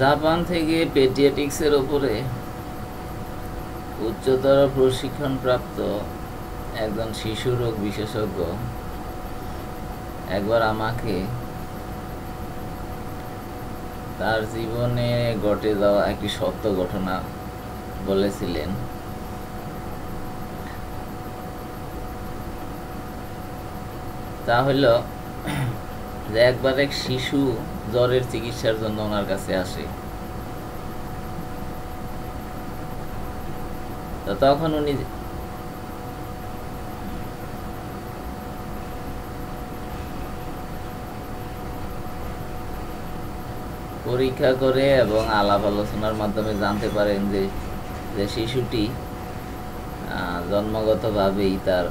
Japan থেকে পেডিয়াটিক্সের ওপরে উচ্চতর প্রশিক্ষণপ্রাপ্ত একজন শিশু রোগ বিশেষজ্ঞ একবার আমাকে তার জীবনে ঘটে যাওয়া একটি সত্য ঘটনা বলেছিলেন। তা হইল যে একবার এক শিশু জ্বরের চিকিৎসার জন্য ওনার কাছে আসে। তখন উনি পরীক্ষা করে এবং আলাপ আলোচনার মাধ্যমে জানতে পারেন যে যে শিশুটি জন্মগতভাবেই তার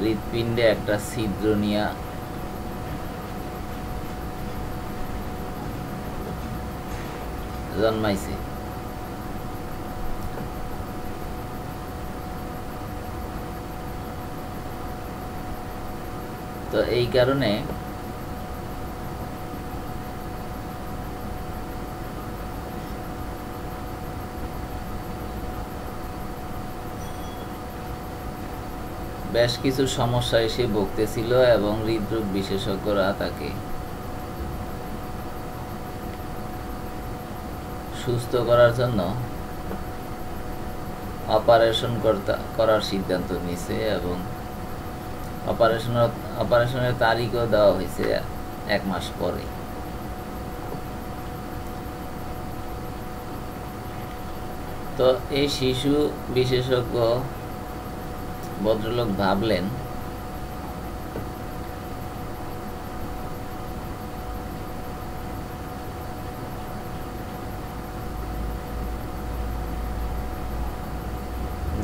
হৃৎপিণ্ডে একটা ছিদ্র নিয়ে জন্মাইছে। তো এই কারণে বেশ কিছু সমস্যা এসে ভুগতেছিল এবং হৃদরোগ বিশেষজ্ঞরা তাকে সুস্থ করার জন্য অপারেশন করার সিদ্ধান্ত নিছে এবং অপারেশনের অপারেশনের তারিখও দেওয়া হয়েছে এক মাস পরে। তো এই শিশু বিশেষজ্ঞ ভদ্রলোক ভাবলেন,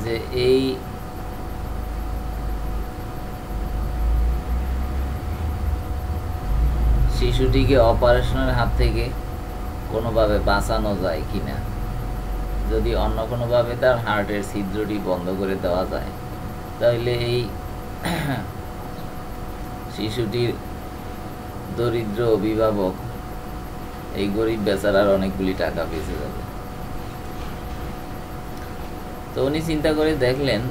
যে এই শিশুটিকে অপারেশনের হাত থেকে কোনোভাবে বাঁচানো যায় কিনা, যদি অন্য কোনোভাবে তার হার্টের ছিদ্রটি বন্ধ করে দেওয়া যায়। তাহলে এই শিশুটির দরিদ্র অভিভাবক, এই গরিব বেচারার অনেকগুলি টাকা বেঁচে যাবে। তো উনি চিন্তা করে দেখলেন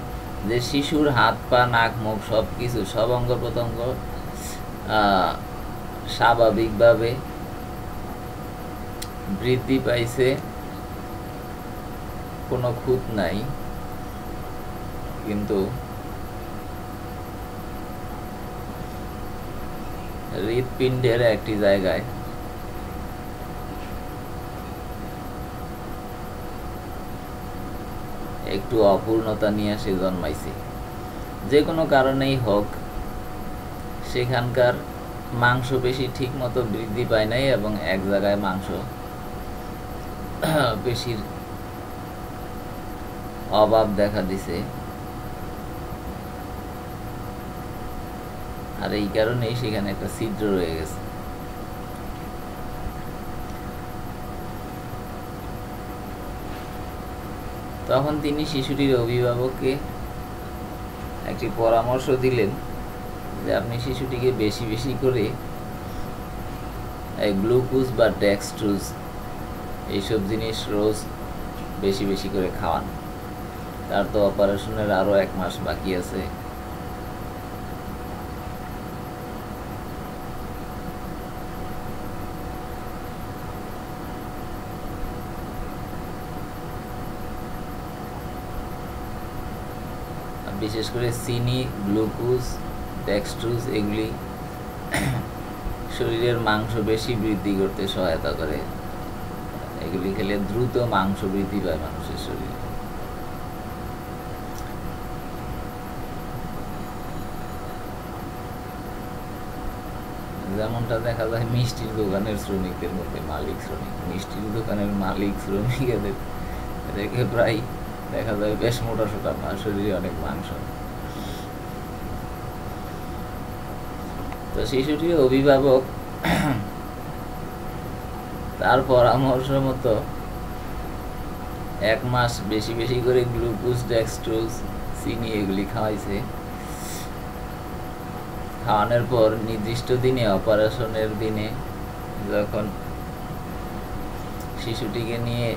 যে শিশুর হাত, পা, নাক, মুখ সব কিছু সব অঙ্গ প্রত্যঙ্গ স্বাভাবিকভাবে বৃদ্ধি পাইছে। কোনো খুঁত নাই, কিন্তু হৃৎপিণ্ডের একটি জায়গায়। একটু অপূর্ণতা নিয়ে সে জন্মাইছে। যে কোনো কারণেই হোক, সেখানকার মাংস বেশি ঠিক মতো বৃদ্ধি পায় নাই এবং এক জায়গায় মাংস বেশির অভাব দেখা দিছে। আর এই কারণেই সেখানে একটা ছিদ্র রয়ে গেছে। তখন তিনি শিশুটির অভিভাবককে একটি পরামর্শ দিলেন যে আপনি শিশুটিকে বেশি বেশি করে এই গ্লুকোজ বা ডেক্সট্রুজ এইসব জিনিস রোজ বেশি বেশি করে খাওয়ান। তার তো অপারেশনের আরও এক মাস বাকি আছে আর বিশেষ করে চিনি, গ্লুকোজ, ডেক্সট্রুজ এগুলি শরীরের মাংস বেশি বৃদ্ধি করতে সহায়তা করে। এগুলি খেলে দ্রুত মাংস বৃদ্ধি পায় মানুষের শরীরে। যেমনটা দেখা যায়, মিষ্টির দোকানের শ্রমিকদের মধ্যে মালিক শ্রমিক। মিষ্টির দোকানের মালিক শ্রমিক এদের প্রায় দেখা যায় বেশ মোটা সোটা মা শরীরে অনেক মাংস। তো শিশুটির অভিভাবক, তার পরামর্শ মতো এক মাস বেশি বেশি করে গ্লুকোজ ডেক্সট্রোজ চিনি এগুলি খাওয়াইছে। খাওয়ানোর পর নির্দিষ্ট দিনে, অপারেশনের দিনে যখন শিশুটিকে নিয়ে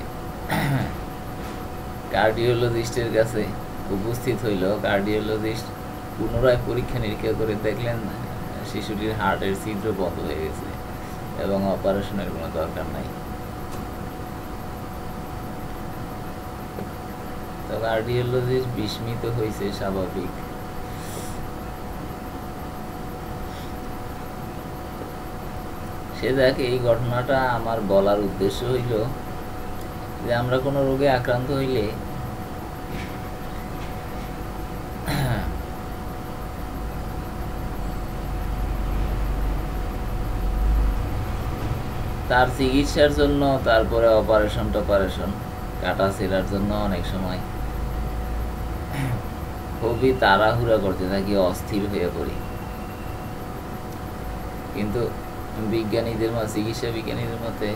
কার্ডিওলজিস্টের কাছে উপস্থিত হইল। কার্ডিওলজিস্ট পুনরায় পরীক্ষা নিরীক্ষা করে দেখলেন, শিশুটির হার্টের ছিদ্র বন্ধ হয়ে গেছে এবং অপারেশনের কোনো দরকার নাই। তো কার্ডিওলজিস্ট বিস্মিত হয়েছে স্বাভাবিক। সে দেখ এই ঘটনাটা আমার বলার উদ্দেশ্য হইল যে, আমরা কোনো রোগে আক্রান্ত হইলে তার চিকিৎসার জন্য, তারপরে অপারেশন টপারেশন কাটা ছেঁড়ার জন্য অনেক সময়। খুবই তাড়াহুড়া করতে থাকি, অস্থির হয়ে পড়ি। কিন্তু বিজ্ঞানীদের মতে চিকিৎসা বিজ্ঞানীদের মতে,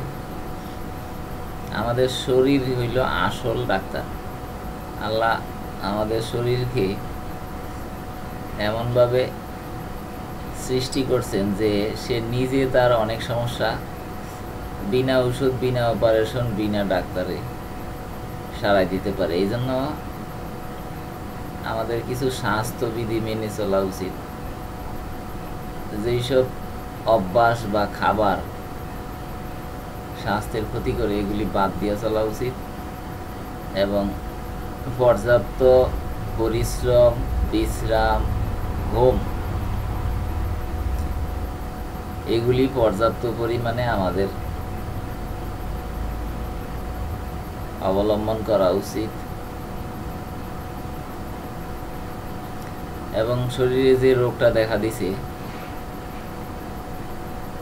আমাদের শরীর হইল আসল ডাক্তার। আল্লাহ আমাদের শরীরকে এমনভাবে সৃষ্টি করছেন যে সে নিজে তার অনেক সমস্যা, বিনা ওষুধ, বিনা অপারেশন বিনা ডাক্তারে সারাই দিতে পারে। এই জন্য আমাদের কিছু স্বাস্থ্যবিধি মেনে চলা উচিত। যেই সব অভ্যাস বা খাবার স্বাস্থ্যের ক্ষতি করে, এগুলি বাদ দিয়ে চলা উচিত এবং পর্যাপ্ত পরিশ্রম, বিশ্রাম ঘুম। এগুলি পর্যাপ্ত পরিমাণে আমাদের অবলম্বন করা উচিত। এবং শরীরে যে রোগটা দেখা দিছে,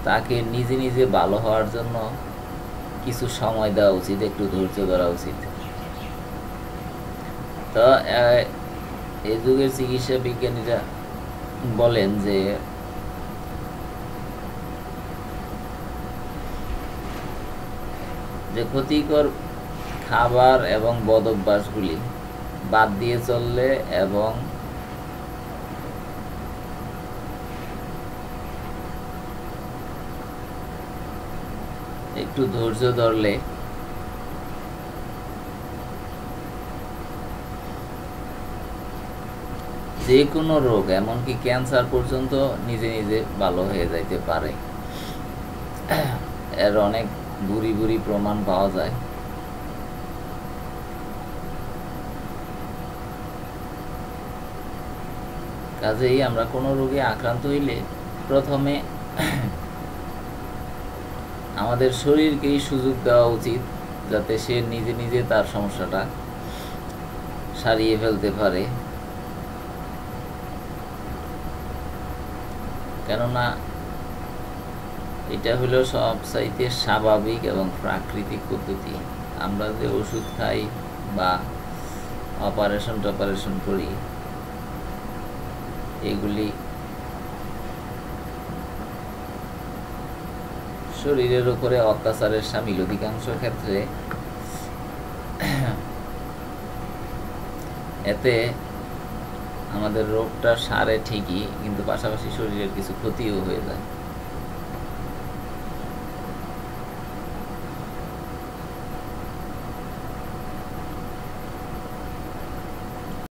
তাকে নিজে নিজে ভালো হওয়ার জন্য কিছু সময় দেওয়া উচিত, একটু ধৈর্য ধরা উচিত। তো এই যুগের চিকিৎসা বিজ্ঞানীরা বলেন যে যে ক্ষতিকর খাবার এবং বদ অভ্যাসগুলি বাদ দিয়ে চললে এবং একটু ধৈর্য ধরলে যে কোনো রোগ, এমনকি ক্যান্সার পর্যন্ত নিজে নিজে ভালো হয়ে যাইতে পারে। এর অনেক বুড়ি বুড়ি প্রমাণ পাওয়া যায়। কাজেই আমরা কোনো রোগে আক্রান্ত হইলে প্রথমে আমাদের শরীরকেই সুযোগ দেওয়া উচিত, যাতে সে নিজে নিজে তার সমস্যাটা সারিয়ে ফেলতে পারে। কেননা এটা হলো সব সবচাইতে স্বাভাবিক এবং প্রাকৃতিক পদ্ধতি। আমরা যে ওষুধ খাই বা অপারেশন টপারেশন করি, এগুলি শরীরের উপরে অত্যাচারের সামিল। অধিকাংশ ক্ষেত্রে এতে আমাদের রোগটা সারে ঠিকই কিন্তু পাশাপাশি শরীরের কিছু ক্ষতিও হয়ে যায়।